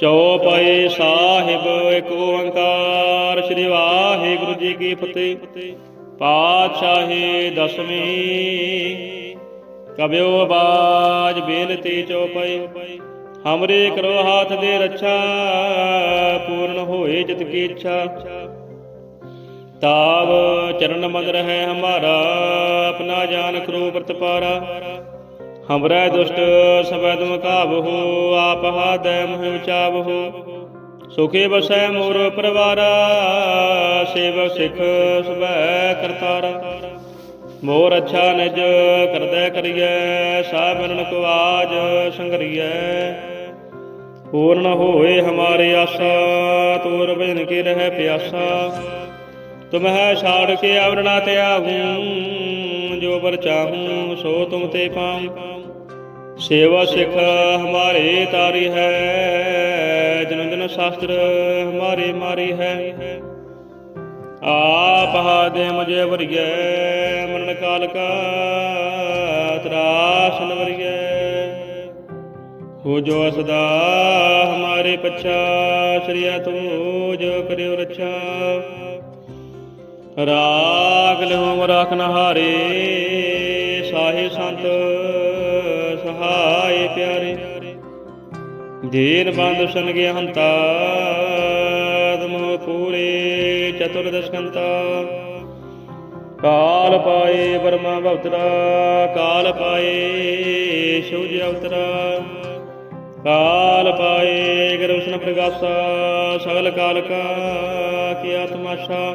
ਚੌਪਏ ਸਾਹਿਬ ਏਕ ਓੰਕਾਰ, ਸ੍ਰੀ ਵਾਹਿਗੁਰੂ ਜੀ ਕੀ ਫਤਿਹ। ਪਾਤਸ਼ਾਹੀ ਦਸਵੀਂ ਕਬਿਓ ਬਾਜ ਬੇਨਤੀ ਚੌਪਈ ਹਮਰੇ ਕਰੋ ਹਾਥ ਦੇ ਰੱਛਾ, ਪੂਰਨ ਹੋਏ ਜਿਤ ਕੀ ਇੱਛਾ। ਤਾਵ ਚਰਨ ਮੰਦ ਹੈ ਹਮਾਰਾ, ਆਪਣਾ ਜਾਨ ਕਰੋ ਪ੍ਰਤਪਾਰਾ ਹਮਰਾ ਦੁਸ਼ਟ ਸਬੈ ਤੁਮ ਆਪ ਹਾਦੈ ਮੋਹਿ ਵਿਚਾਵਹੋ। ਸੁਖੇ ਬਸੈ ਮੋਰ ਪਰਵਾਰਾ, ਸੇਵ ਸਿਖ ਸਬੈ ਕਰਤਾਰਾ। ਮੋਰ ਅੱਛਾ ਨਿਜ ਕਰਦੈ ਕਰੀਐ, ਸਾਬ ਮਨਨ ਕੋ ਆਜ ਸੰਗਰੀਐ। ਪੂਰਨ ਹੋਏ ਹਮਾਰੇ ਆਸਾ, ਤੋਰ ਬਿਨ ਕੇ ਰਹਿ ਪਿਆਸਾ। ਤੁਮਹਿ ਛਾੜ ਕੇ ਆਵਰਣਾ ਤੇ ਆਹੂੰ ਜੋ ਬਰ ਚਾਹੂੰ, ਸੋ ਤੁਮ ਤੇ ਪਾਉ। ਸੇਵਾ ਸਿਖ ਹਮਾਰੇ ਤਾਰੀ ਹੈ ਜਨ ਜਨ ਸ਼ਾਸਤਰ ਹਮਾਰੇ ਮਾਰੀ ਹੈ। ਆਪ ਹਾਦੇ ਮੁਝੇ ਵਰਿਐ ਮਰਨ ਕਾਲ ਕਾ ਤਰਾਸਨ ਵਰਿਐ ਹੋ ਜੋ ਸਦਾ ਹਮਾਰੇ ਪਛਾ ਸ੍ਰੀਆ ਤੂੰ ਜੋ ਕਰਿਓ ਰੱਛਾ। ਰਾਗ ਲਹੂ ਰਾਖਨ ਹਾਰੇ ਸਾਹੇ ਸੰਤ ਸਹਾਏ ਪਿਆਰੇ। ਦੀਨ ਬੰਦ ਸੁਨ ਗਿਆ ਹੰਤਾ, ਦਮੋ ਪੂਰੇ ਚਤੁਰਦਸ਼ਕੰਤਾ ਕਾਲ ਪਾਏ ਬਰਮਾ ਭਵਤਰਾ ਕਾਲ ਪਾਏ ਸੂਜ ਅਵਤਰਾ। ਕਾਲ ਪਾਏ ਗਰਵਸ਼ਨ ਪ੍ਰਗਾਸਾ, ਸਗਲ ਕਾਲ ਕਾ ਕੀ ਆਤਮਾਸ਼ਾ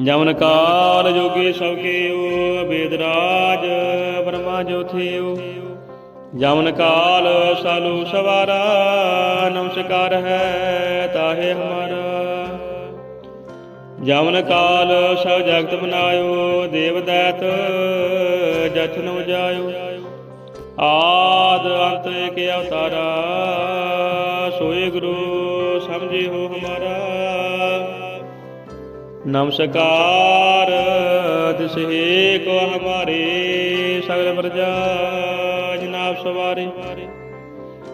ਜਮਨ ਕਾਲ ਜੋਗੀ ਸਭ ਕੀਓ ਬੇਦਰਾਜ ਬ੍ਰਹਮਾ ਜੋਥਿਓ। ਜਮਨ ਕਾਲ ਸਾਲੂ ਸਵਾਰਾ, ਨਮਸਕਾਰ ਹੈ ਤਾਹੇ ਹਮਾਰਾ। ਜਮਨ ਕਾਲ ਸਭ ਜਗਤ ਬਨਾਇਓ ਦੇਵ ਦੈਤ ਜਛ ਨ ਉਜਾਇਓ ਆਦ ਅੰਤ ਏਕ ਅਵਤਾਰਾ, ਸੋਏ ਗੁਰੂ ਸਮਝੇ ਹੋ ਹਮਾਰਾ। ਨਮਸਕਾਰ। ਤਿਸਹੇ ਕੋ ਹਮਾਰੇ ਸਗਲ ਪ੍ਰਜਾ ਜਨਾਬ ਸਵਾਰੇ।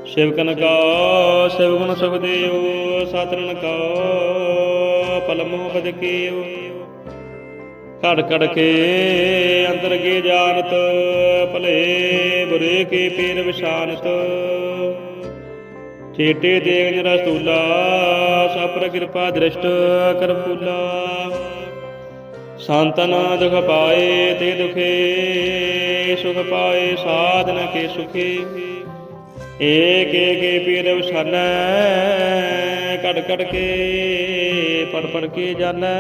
ਸ਼ਿਵਕਨ ਕਾ ਸ਼ਿਵਗੁਣ ਸੁਖਦੇਵ ਸਤਰਨ ਕਾ ਪਲਮੋ ਪਦ ਕੀਓ ਘੜ ਘੜ ਕੇ ਅੰਦਰ ਕੀ ਜਾਣਤ, ਭਲੇ ਬੁਰੇ ਕੀ ਪੀਰ ਵਿਸ਼ਾਨਤ ਚੇਟੇ ਦੇਗ ਰਸੂਲਾ ਸਪਰ ਕਿਰਪਾ ਦ੍ਰਿਸ਼ਟ ਕਰ ਫੂਲਾ ਸੰਤਨ ਦੁਖ ਪਾਏ ਤੇ ਦੁਖੇ, ਸੁਖ ਪਾਏ ਸਾਧਨ ਕੇ ਸੁਖੇ। ਏਕ ਏਕ ਪੀਰ ਵਸਨੈ ਕੜ ਕੜ ਕੇ, ਪੜ ਪੜ ਕੇ ਜਾਣੈ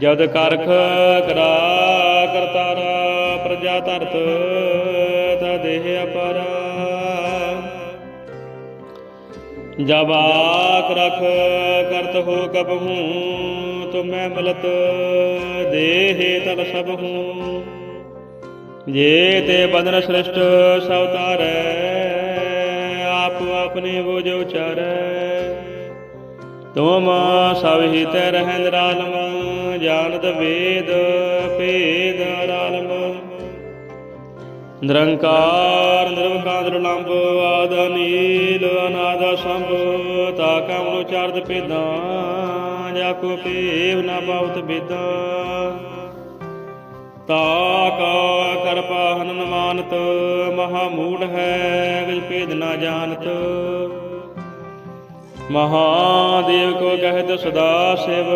ਜਦ ਕਰਖ ਕਰਾ ਕਰਤਾਰਾ ਪ੍ਰਜਾ ਧਰਤ ਜਬ ਆਖ ਰਖ ਕਰਤ ਹੋ ਕਬ ਹੂੰ, ਤੁਮੈ ਮਲਤ ਦੇਹ ਤਲ ਸਭ ਹੂੰ। ਜੇ ਤੇ ਬਦਨ ਸ੍ਰਿਸ਼ਟ ਸਭ ਤਾਰੈ, ਆਪ ਆਪਣੇ ਬੋਝ ਉਚਾਰੈ ਤੁਮ ਸਭ ਹੀ ਤੈ ਰਹਿ ਜਾਣਤ ਵੇਦ ਭੇਦ ਰਾਲਮ ਨਿਰੰਕਾਰ, ਨਿਰਵਕਾਰ ਨਿਰਲੰਭ ਆਦ ਨੀਲ ਅਨਾਦ ਸੰਭ ਤਾ ਕਮਨੁ ਚਰਦ ਪੇਦਾਂ, ਜਾ ਕੋ ਪੇਵ ਨਾ ਬਹੁਤ ਬੇਦਾਂ। ਤਾ ਕਾ ਕਰਪਾ ਹਨਨ ਮਾਨਤ, ਮਹਾ ਮੂੜ ਹੈ ਗਿਜ ਭੇਦ ਨਾ ਜਾਣਤ। ਮਹਾਦੇਵ ਕੋ ਕਹਿਤ ਸਦਾ ਸਿਵ,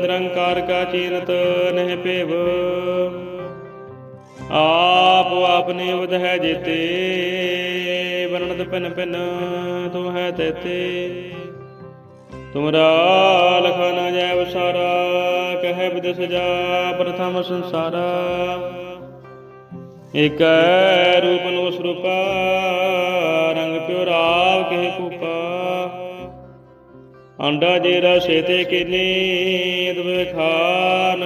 ਨਿਰੰਕਾਰ ਕਾ ਚੀਨਤ ਨਹਿ ਭੇਵ। ਆਪ ਆਪਨੇ ਉਦ ਹੈ ਜੀਤੇ ਵਰਣਤ ਪਿਨ ਤੂੰ ਤੁਮ ਹੈ ਤੇਤੇ ਤੁਮਰਾ ਲਖਾ ਨ ਜੈ ਵਸਾਰਾ ਕਹਿ ਬਿਦਸ ਜਾ ਪ੍ਰਥਮ ਸੰਸਾਰਾ। ਇਕ ਰੂਪ ਨੂੰ ਸਰੂਪਾ, ਰੰਗ ਪਿਓ ਰਾਵ ਕਹਿ ਕੂਪਾ। ਅੰਡਾ ਜੇ ਰਸੇ ਤੇ ਕਿਨੀ, ਦੁਬੇ ਖਾਨ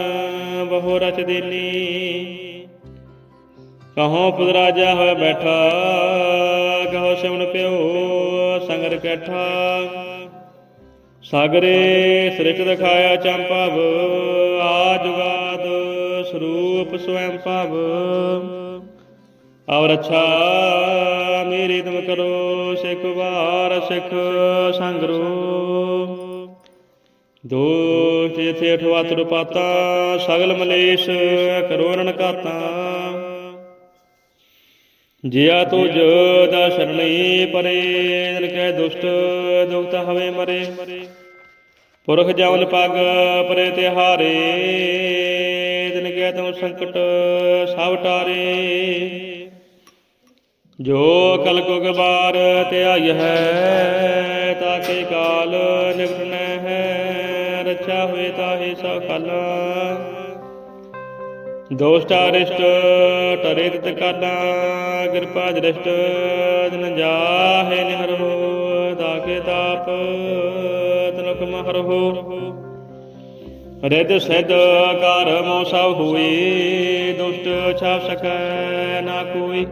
ਬਹੁ ਰਚ ਦੇਨੀ। ਕਹੋ ਪੁਦਰਾਜਾ ਹੋਇ ਬੈਠਾ, ਕਹੋ ਸਿਮਨ ਪਿਓ ਸੰਗਰ ਕੈਠਾ। ਸਾਗਰੇ ਸ੍ਰਿਤ ਦਿਖਾਇਆ ਚੰਪਵ ਆ ਜੁਗਾਦ ਸਰੂਪ ਸਵੈੰ ਭਵ। ਔਰ ਅੱਛਾ, ਮੇਰੀ ਤੁਮ ਕਰੋ ਸਿੱਖ ਵਾਰ ਸਿੱਖ ਸੰਗਰੋ। ਦੋਸ਼ ਜਿਥੇ ਅਠਵਾ ਪਾਤਾ ਸਗਲ ਮਲੇਸ਼ ਕਰੋ ਰਣ ਕਾਤਾ ਜਿਆ ਤੁਜ ਦਾ ਸ਼ਰਣੀ ਪਰੇ ਦਿਨ ਕੈ ਦੁਸ਼ਟ ਦੁਖਤ ਹਵੇ ਮਰੇ। ਪੁਰਖ ਜਵਨ ਪਗ ਪਰੇ ਤਿਹਾਰੇ ਦਿਨ ਕੈ ਤਉ ਸੰਕਟ ਸਭ ਟਾਰੇ। ਜੋ ਕਲ ਕੋ ਗਬਾਰ ਧਿਆਈ ਹੈ ਤਾਕੇ ਕਾਲ ਨਿਵਟਨ ਹੈ ਰੱਛਾ ਹੋਏ ਤਾਹੇ ਸਖਲ ਦੋਸਤ ਅਰਿਸ਼ਟ ਟਰੇ ਤਿਤ ਕਾਲਾ ਕਿਰਪਾ ਦ੍ਰਿਸ਼ਟ ਦਿਨ ਜਾਹੇ ਨਿਹਰੋ ਤਾਕੇ ਤਾਪ ਤਨਕ ਮਹਰੋ ਰਿਦ ਸਿਧ ਕਰ ਮੋ ਸਭ ਹੋਈ, ਦੁਸ਼ਟ ਛਾਪ ਸਕੈ ਨਾ ਕੋਈ।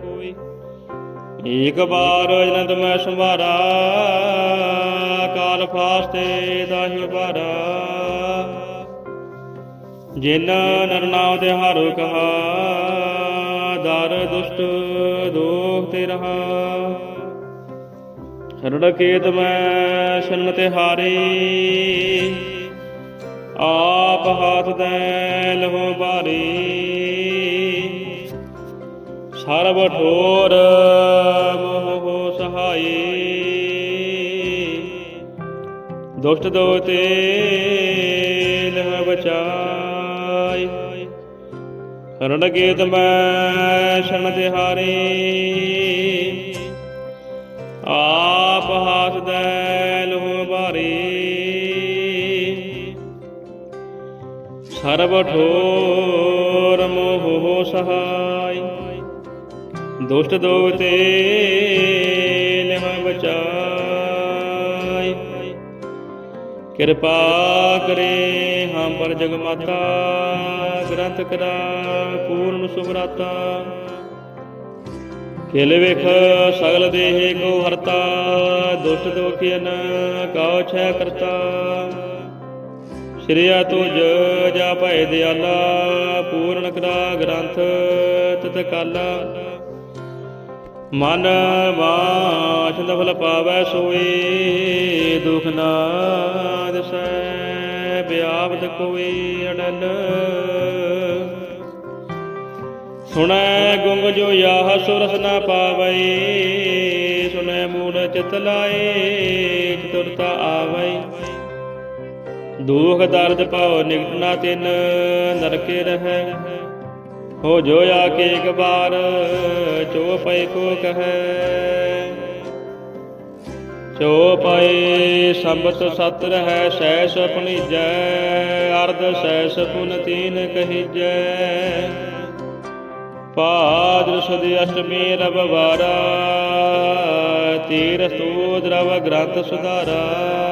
ਏਕ ਬਾਰ ਜਨਤ ਮੈਂ ਸੰਭਾਰਾ, ਕਾਲ ਫਾਸਤੇ ਦਾਹੀ ਬਾਰਾ ਜਿਨ ਨਰਨਾਉ ਦੇ ਹਾਰੋ ਕਹਾ, ਦਰ ਦੁਸ਼ਟ ਦੋਖ ਤੇ ਰਹਾ। ਸਰਣ ਕੇਤ ਮੈਂ ਸ਼ਨ ਤੇ ਹਾਰੀ, ਆਪ ਹਾਥ ਦੇ ਲਹੋ ਬਾਰੀ ਸਰਬ ਠੋਰ ਮੋਹ ਸਹਾਈ ਦੁਸ਼ਟ ਦੋਤੇ ਲਹ ਬਚਾ। ਰਣ ਗੀਤ ਮੈਂ ਸ਼ਰਨ ਤਿਹਾਰੀ। ਆਪ ਹਾਥ ਦੇ ਲਹੋ ਬਾਰੀ ਸਰਬ ਠੋਰ ਮੋਹ ਸਹਾਈ। ਦੁਸ਼ਟ ਦੋਤੇ ਲਿਵ ਬਚਾਈ। ਕਿਰਪਾ ਕਰੇ ਹਮ ਜਗਮਾਤਾ, ਗ੍ਰੰਥ ਕਰਾ ਪੂਰਨ ਸੁਭਰਾਤਾ। ਕਿਲ ਵੇਖ ਸਗਲ ਦੇਹ ਕੋ ਹਰਤਾ, ਦੁਸ਼ਟ ਦੋਖਿਨ ਕਉ ਛੈ ਕਰਤਾ। ਸ਼੍ਰੀਆ ਤੁਜ ਜਾ ਭੈ ਦਿਆਲਾ, ਪੂਰਨ ਕਰਾ ਗ੍ਰੰਥ ਤਤਕਾਲਾ ਮਨ ਬਾਛ ਨਫਲ ਪਾਵੈ ਸੋਈ ਦੁਖ ਨਾ ਦਿਸੈ ਬਿਆਵਦ ਕੋਈ ਅਡਲ ਸੁਣੈ ਗੁੰਗ ਜੋ ਯਾਹ ਸੁਰਸ ਨਾ ਪਾਵੈ, ਸੁਣੈ ਮੂਲ ਚਿਤ ਲਾਏ, ਚਤੁਰਤਾ ਆਵੈ। ਦੁਖ ਦਰਦ ਪਾਉ ਨਿਕਟ ਨਾ ਤਿਨ, ਨਰਕੇ ਰਹੈ। ਹੋ ਜੋ ਕੇ ਇੱਕ ਬਾਰ ਚੋ ਪਏ ਕੋ ਕਹੈ। ਚੋ ਪਏ ਸੰਬਤ ਸਤ ਰਹੈ ਸੈਸ ਪਣੀਜੈ, ਅਰਧ ਸੈਸ ਪੁਨ ਤੀਨ ਕਹੀਜੈ। ਪਾਦਰ ਸਦੀ ਅਸ਼ਟਮੀ ਰਬ ਵਾਰਾ, ਤੀਰ ਸਤੂ ਦਰਵ ਗ੍ਰੰਥ ਸੁਧਾਰਾ।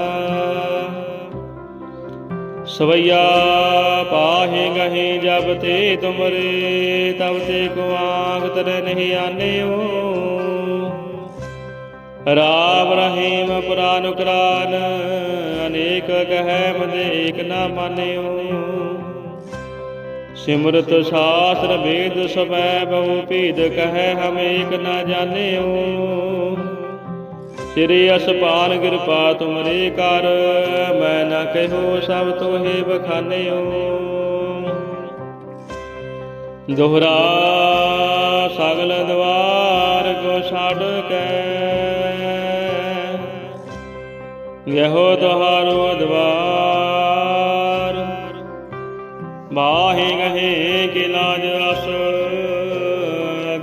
ਸਵਈਆ ਪਾਹੇ ਗਹੇ ਜਬ ਤੇ ਤੁਮਰੇ, ਤਬ ਤੇ ਕੋ ਆਖ ਤਰੇ ਨਹੀਂ ਆਨਿਓ। ਰਾਮ ਰਹੀਮ ਪੁਰਾਨ ਕੁਰਾਨ, ਅਨੇਕ ਕਹੈ ਮਦੇ ਏਕ ਨਾ ਮਾਨਿਓ। ਸਿਮਰਤ ਸ਼ਾਸਤਰ ਵੇਦ ਸਬੈ ਬਹੁ ਭੀਦ ਕਹੈ ਹਮ ਏਕ ਨਾ ਜਾਣਿਓ। ਸ੍ਰੀ ਅਸਪਾਨ ਕਿਰਪਾ ਤੁਮਰੇ ਕਰ, ਮੈਂ ਨਾ ਕਹਿਓ ਸਭ ਤੋਹੇ ਬਖਾਨਿਓ। ਦੁਹਰਾ ਸਗਲ ਦਵਾਰ ਕੋ ਛੱਡ ਕੇ, ਗਹਿਓ ਤੁਹਾਰੋ ਦਵਾਰ। ਬਾਹੇ ਗਹੇ ਕੇ ਲਾਜ ਅਸ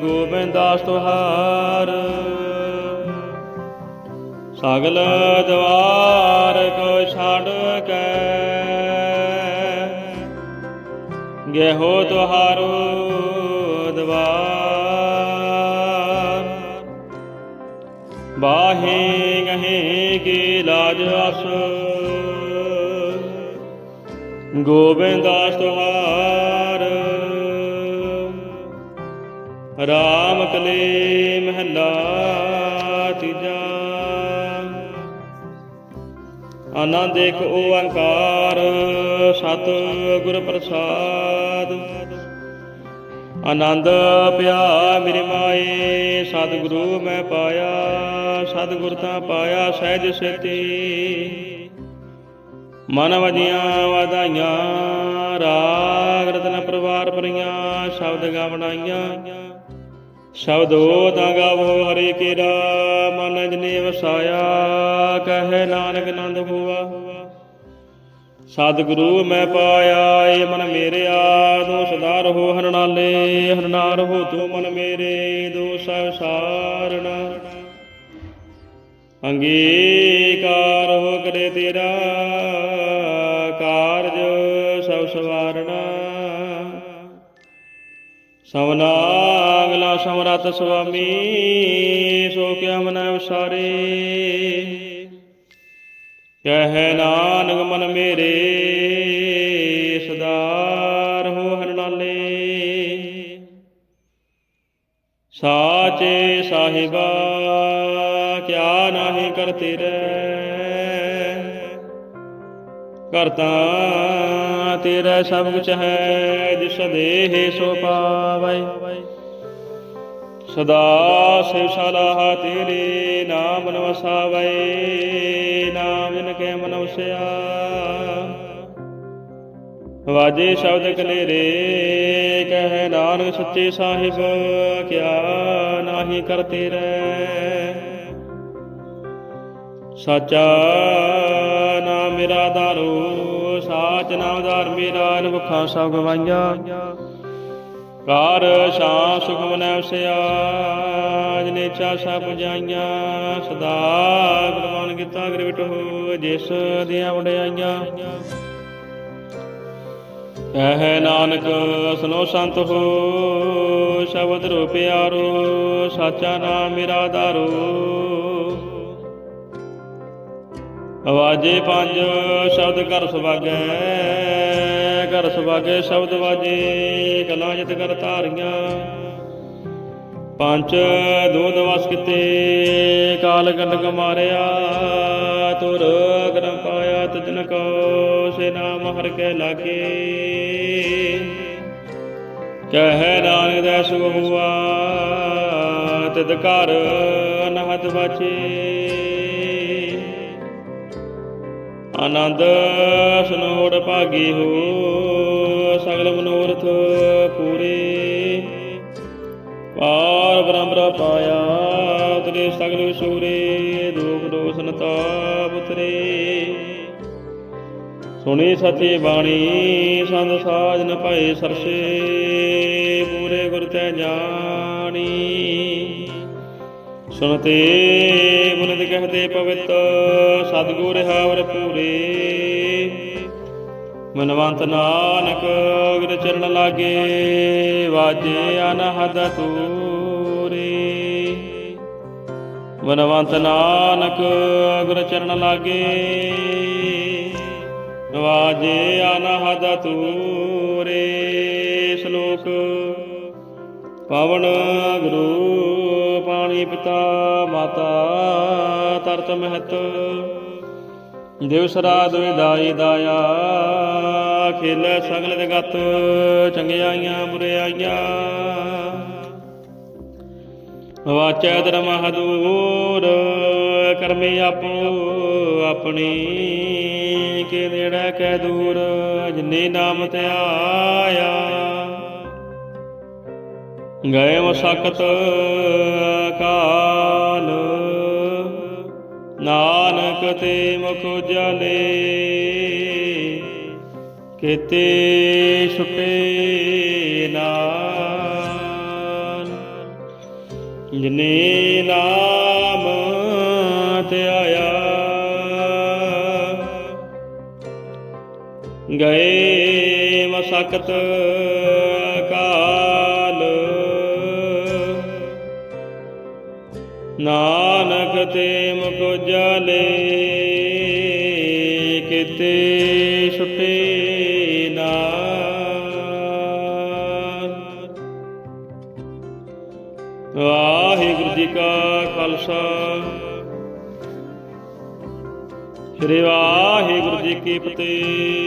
ਗੋਬਿੰਦਾਸ ਤੁਹਾਰ। ਸਗਲ ਦਵਾਰ ਕੋ ਛੱਡ ਕੇ। ਗਹਿਓ ਤੁਹਾਰੋ ਦਵਾਰ। ਬਾਹੇ ਗਹੇ ਕੀ ਲਾਜ ਅਸ। ਗੋਬਿੰਦਾਸ ਤੁਹਾਰ। ਰਾਮ ਕਲੇ ਮਹਲਾ। ਆਨੰਦ ਇੱਕ ਓੰਕਾਰ ਸਤ ਗੁਰ ਪ੍ਰਸਾਦ। ਆਨੰਦ ਪਿਆ ਮੇਰੇ ਮਾਏ, ਸਤਿਗੁਰੂ ਮੈਂ ਪਾਇਆ, ਸਤਿਗੁਰ ਤਾਂ ਪਾਇਆ ਸਹਿਜ ਸੇਤੀ। ਮਨ ਵਜੀਆਂ ਵਾਧਾਈਆਂ, ਰਾਗ ਰਤਨ ਪਰਵਾਰ ਪਰੀਆਂ ਸ਼ਬਦ ਗਾ ਬਣਾਈਆਂ ਸ਼ਬਦੋ ਤਾਂ ਗਾਵੋ ਹਰੇ ਕੇਰਾ ਮਨ ਜਨੇ ਵਸਾਇਆ ਕਹੇ ਨਾਨਕ ਨੰਦ ਹੋਆ ਸਤਿਗੁਰੂ ਮੈਂ ਪਾਇਆ, ਏ ਮਨ ਮੇਰਿਆ ਤੂੰ ਸਦਾ ਰਹੋ ਹਰਨਾਲੇ ਹਰਨਾਲ ਹੋ ਤੂੰ ਮਨ ਮੇਰੇ ਦੋਸ ਸਾਰਣ। ਅੰਗੀਕਾਰ ਹੋ ਕਰੇ ਤੇਰਾ, ਕਾਰਜ ਸਭ ਸਵਾਰਣਾ। ਸਵਨਾ ਸਮਰਤ ਸੁਆਮੀ, ਸੋ ਕਿਆ ਮਨ ਵਿਸਾਰੇ ਕਹੈ ਨਾਨਕ ਮਨ ਮੇਰੇ, ਸਦਾਰ ਹੋ ਹਰਨਾਲੇ ਸਾਚੇ ਸਾਹਿਬਾ, ਕਿਆ ਨਾਹੀ ਕਰਤੇ ਰਹਿ ਕਰਤਾ ਤੇਰਾ ਸਭ ਕੁਛ ਹੈ, ਜਿਸ ਦੇਹ ਸੋ ਪਾਵੈ। ਸਦਾ ਸਿਵ ਸਲਾਹ ਤੇਰੇ ਨਾਮ ਨਵਸਾਵੈ ਨਾਮ ਜਿਨ ਕੇ ਮਨ ਵਸਿਆ ਵਾਜੇ ਸ਼ਬਦ ਕਲੇਰੇ, ਕਹੈ ਨਾਨਕ ਸੱਚੇ ਸਾਹਿਬ, ਕਿਆ ਨਾਹੀ ਕਰਤੇ ਰਹਿ ਸਾਚਾ ਨਾਮ ਮੇਰਾ ਦਾਰੂ, ਸਾਚ ਨਾਮ ਦਾਰ ਮੇਰਾ ਨਵਖਾਂ ਸਭ ਗਵਾਈਆਂ। ਕਾਰ ਸ਼ਾ ਸੁਖ ਮਨੈ ਵਸਿਆ ਜਨੇ ਚਾ ਸਭ ਪੁਜਾਈਆਂ। ਸਦਾ ਗੁਰਬਾਨ ਕੀਤਾ ਗ੍ਰਿਵਟ ਹੋ ਜਿਸ ਦੀਆਂ ਵਡਿਆਈਆਂ। ਕਹਿ ਨਾਨਕ ਸੁਨੋ ਸੰਤ ਹੋ, ਸ਼ਬਦ ਰੋ ਪਿਆਰੋ, ਸਾਚਾ ਨਾਮ ਮੇਰਾ ਦਾਰੂ ਆਵਾਜੇ ਪੰਜ ਸ਼ਬਦ ਕਰ ਸੁਭਾਗੈ ਕਰ ਸੁਭਾਗੈ ਸ਼ਬਦ ਵਾਜੇ, ਕਲਾਂ ਜਿਤ ਕਰ ਧਾਰੀਆਂ। ਪੰਜ ਦੋ ਵਸ ਕਿਤੇ, ਕਾਲ ਗੰਡਕ ਮਾਰਿਆ, ਤੁਰ ਗਰਮ ਪਾਇਆ ਤਜਨ ਕੋ, ਸੇ ਨਾਮ ਹਰ ਕੇ ਲਾਗੇ। ਕਹਿ ਨਾਨਕ ਦਾ ਸੁਖ ਹੁਆ ਤਿਦ ਘਰ ਅਨਹਦ ਬਾਚੇ ਆਨੰਦ ਸੁਨੋੜ ਭਾਗੀ ਹੋ ਸਗਲ ਪੂਰੇ। ਪਾਰ ਬ੍ਰਹਮ ਪਾਇਆ ਉਤਰੇ ਸਗਲ ਸੂਰੇ ਦੁਖ ਦੋਸਨ ਤਾਪ ਉਤਰੇ। ਸੁਣੀ ਸਤੀ ਬਾਣੀ, ਸੰਤ ਸਾਜਨ ਭਏ ਸਰਸੇ, ਪੂਰੇ ਗੁਰ ਤੈ ਜਾਣੀ। ਸੁਣਤੇ ਬੁਨਦ ਕਹਤੇ ਪਵਿੱਤ, ਸਤਿਗੁਰ ਹਾਵਰ ਪੂਰੇ। ਮਨਵੰਤ ਨਾਨਕ ਗੁਰ ਚਰਨ ਲਾਗੇ, ਵਾਜੇ ਅਨਹਦ ਤੂਰੇ। ਮਨਵੰਤ ਨਾਨਕ ਗੁਰ ਚਰਨ ਲਾਗੇ, ਵਾਜੇ ਅਨਹਦ ਤੂਰੇ। ਸ਼ਲੋਕ, ਪਵਨ ਗੁਰੂ, ਪਾਣੀ ਪਿਤਾ, ਮਾਤਾ ਤਰਤ ਮਹਤ। ਦਿਵਸ ਰਾਤ ਵਿਦਾਈ ਦਾਇਆ, ਖੇਲੇ ਸਗਲ ਦੇ ਜਗਤ ਚੰਗਿਆਈਆਂ ਬੁਰਿਆਈਆਂ ਵਾਚੈ ਧਰਮ ਹਦੂਰ, ਕਰਮੇ ਆਪੋ ਆਪਣੀ, ਕੇ ਨੇੜੇ ਕੈ ਦੂਰ, ਜਿਨੇ ਨਾਮ ਤੇ ਆਇਆ। ਗਏ ਮਸਕਤ ਕਾਲ ਨਾਨਕ ਤੇ ਮੁਖ ਜਲੇ ਕਿਤੇ ਛੁਟੇ ਨਾਮ ਜਿਨੇ ਨਾਮ ਤੇ ਆਇਆ ਗਏ ਮਸਕਤ ਨਾਨਕ ਤੇ ਮੁਖ ਜਲੇ ਕਿਤੇ ਛੁਟੇ ਨਾ। ਵਾਹਿਗੁਰੂ ਜੀ ਕਾ ਖਾਲਸਾ। ਸ੍ਰੀ ਵਾਹਿਗੁਰੂ ਜੀ ਕੀ ਫਤਿਹ।